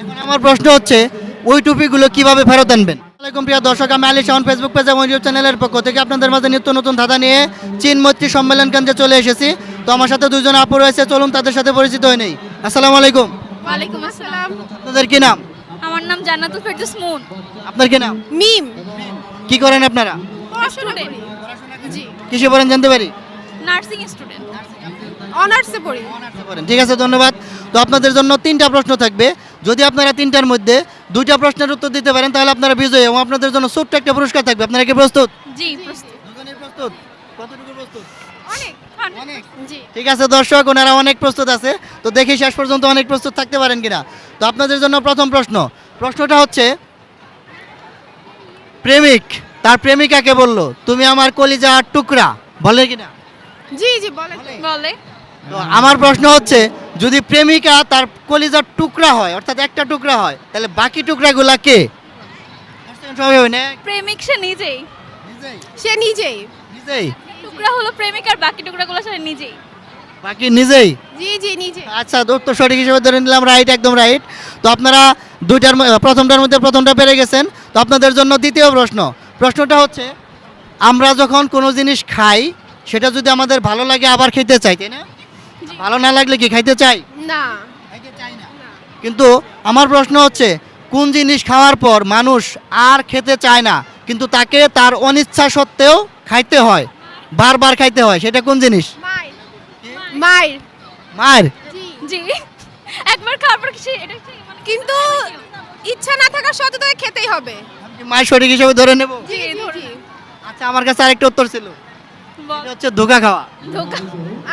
এখন আমার প্রশ্ন হচ্ছে ওই টুপিগুলো কীভাবে ফেরত আনবেন? আসসালামাইকুম প্রিয় দর্শক আমি আলী শাহন ফেসবুক পেজ এবং ইউটিউব চ্যানেলের পক্ষ থেকে আপনাদের মাঝে নিত্য নতুন ধাঁধা নিয়ে চীন মৈত্রী সম্মেলন কেন্দ্রে চলে এসেছি। তো আমার সাথে দুজন আপু রয়েছে চলুন তাদের সাথে পরিচিত হয়ে নেই। আসসালামু আলাইকুম। ওয়ালাইকুম আসসালাম। আপনাদের কি নাম? আমার নাম জান্নাতুল ফেরদৌস মুন আপনার কি নাম? মিম। কি করেন আপনারা? স্টুডেন্ট জি। কিসে পড়েন জানতে পারি? Nursing student. অনার্সে পড়ি। করেন। ঠিক আছে ধন্যবাদ। তো আপনাদের জন্য তিনটা প্রশ্ন থাকবে। যদি আপনারা তিনটার মধ্যে দুইটা প্রশ্নের উত্তর দিতে পারেন তাহলে আপনারা বিজয়ী এবং আপনাদের জন্য ছোট্ট একটা পুরস্কার থাকবে। আপনারা কি প্রস্তুত? জি কতটুকু ঠিক আছে দর্শক ওনারা অনেক প্রস্তুত আছে। তো দেখি শেষ পর্যন্ত অনেক প্রস্তুত থাকতে পারেন কিনা। তো আপনাদের জন্য প্রথম প্রশ্ন। প্রশ্নটা হচ্ছে প্রেমিক তার প্রেমিকাকে বলল তুমি আমার কলিজার টুকরা। বলে কিনা? জি জি বলে। বলে। তো আমার প্রশ্ন হচ্ছে যদি প্রেমিকা তার কলিজার টুকরা হয় অর্থাৎ একটা টুকরা হয় তাহলে বাকি টুকরাগুলা কে? প্রেমিক সে নিজেই। সে নিজেই। নিজেই? টুকরা হলো প্রেমিক আর বাকি টুকরাগুলো সে নিজেই। বাকি নিজেই? জি জি নিজে আচ্ছা উত্তর সঠিক হিসেবে ধরে নিলাম রাইট একদম রাইট তো আপনারা দুইটার প্রথমটার মধ্যে প্রথমটা পেরে গেছেন। তো আপনাদের জন্য দ্বিতীয় প্রশ্ন। প্রশ্নটা হচ্ছে আমরা যখন কোনো জিনিস খাই সেটা যদি আমাদের ভালো লাগে আবার খেতে চাই তাই না? ভালো না লাগলে কি খাইতে চাই? না। কিন্তু আমার প্রশ্ন হচ্ছে কোন জিনিস খাওয়ার পর মানুষ আর খেতে চায় না কিন্তু তাকে তার অনিচ্ছা সত্ত্বেও খাইতে হয় বারবার খাইতে হয় সেটা কোন জিনিস? মায়ের। মায়ের। জি। একবার খাওয়ার পর মানে কিন্তু ইচ্ছা না থাকা সত্ত্বেও খেতেই হবে। আমি কি মায়ের সঠিক হিসেবে ধরে নেব? জি জি আচ্ছা আমার কাছে আরেকটা উত্তর ছিল। এটা হচ্ছে ধোকা খাওয়া। ধোকা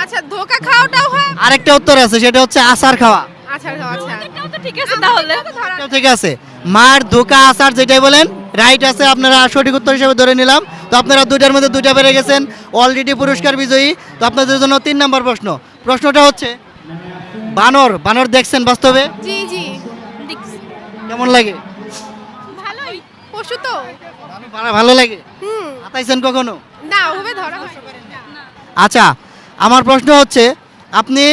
আচ্ছা ধোকা খাওয়াটাও হয়। আরেকটা উত্তর আছে সেটা হচ্ছে আচার খাওয়া। আচ্ছা আচ্ছা। এটাও তো ঠিক আছে তাহলে। এটাও ঠিক আছে। মার ধোকা আচার যেটাই বলেন রাইট আছে আপনারা সঠিক উত্তর হিসেবে ধরে নিলাম। তো আপনারা দুইটার মধ্যে দুইটা পেরে গেছেন অলরেডি পুরস্কার বিজয়ী। তো আপনাদের জন্য তিন নম্বর প্রশ্ন। প্রশ্নটা হচ্ছে বানর বানর দেখছেন বাস্তবে? জি জি। কেমন লাগে? পশু তো। ভালো- ভালো লাগে। হুম। হাতাইছেন কখনো? না ওভাবে ধরা আচ্ছা আমার প্রশ্ন হচ্ছে আপনি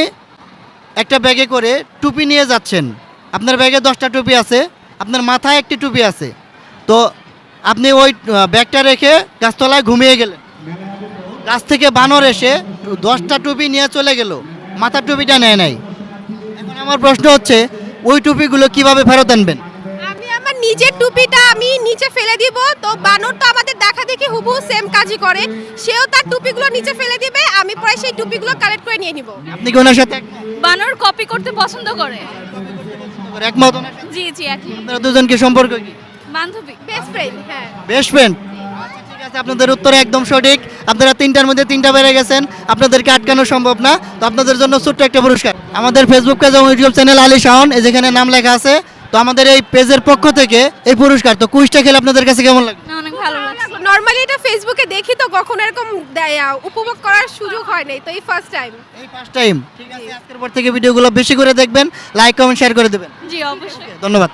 একটা ব্যাগে করে টুপি নিয়ে যাচ্ছেন। আপনার ব্যাগে দশটা টুপি আছে আপনার মাথায় একটি টুপি আছে। তো আপনি ওই ব্যাগটা রেখে গাছতলায় ঘুমিয়ে গেলেন। গাছ থেকে বানর এসে দশটা টুপি নিয়ে চলে গেল মাথার টুপিটা নেয় নাই। এখন আমার প্রশ্ন হচ্ছে ওই টুপিগুলো কীভাবে ফেরত আনবেন? নিজের টুপিটা আমি নিচে ফেলে দিব। তো বানর তো আমাদের দেখা দেখি হুবু সেম কাজই করে। সেও তার টুপিগুলো নিচে ফেলে দিবে আমি পরে সেই টুপিগুলো কালেক্ট করে নিয়ে নিব। আপনি কি ওনার সাথে বানর কপি করতে পছন্দ করে। একমত ওনার সাথে? জি জি একই আপনারা দুজন কি সম্পর্ক কি? বান্ধবী। বেস্ট ফ্রেন্ড হ্যাঁ। বেস্ট ফ্রেন্ড ঠিক আছে আপনাদের উত্তর একদম সঠিক। আপনারা তিনটার মধ্যে তিনটা বেড়ে গেছেন। আপনাদেরকে আটকানো সম্ভব না। তো আপনাদের জন্য ছোট্ট একটা পুরস্কার। আমাদের ফেসবুক পেজ এবং ইউটিউব চ্যানেল আলী শাহন এই যেখানে নাম লেখা আছে তো আমাদের এই পেজের পক্ষ থেকে এই পুরস্কার তো কুইজটা খেলে আপনাদের কাছে কেমন লাগে? অনেক ভালো লাগছে। নর্মালি এটা ফেসবুকে দেখি তো কখনো এরকম দেয়, আহ, উপভোগ করার সুযোগ হয় নাই তো এই ফার্স্ট টাইম এই ফার্স্ট টাইম ঠিক আছে আজকের পর থেকে ভিডিওগুলো বেশি করে দেখবেন লাইক কমেন্ট শেয়ার করে দেবেন। জি অবশ্যই। ধন্যবাদ।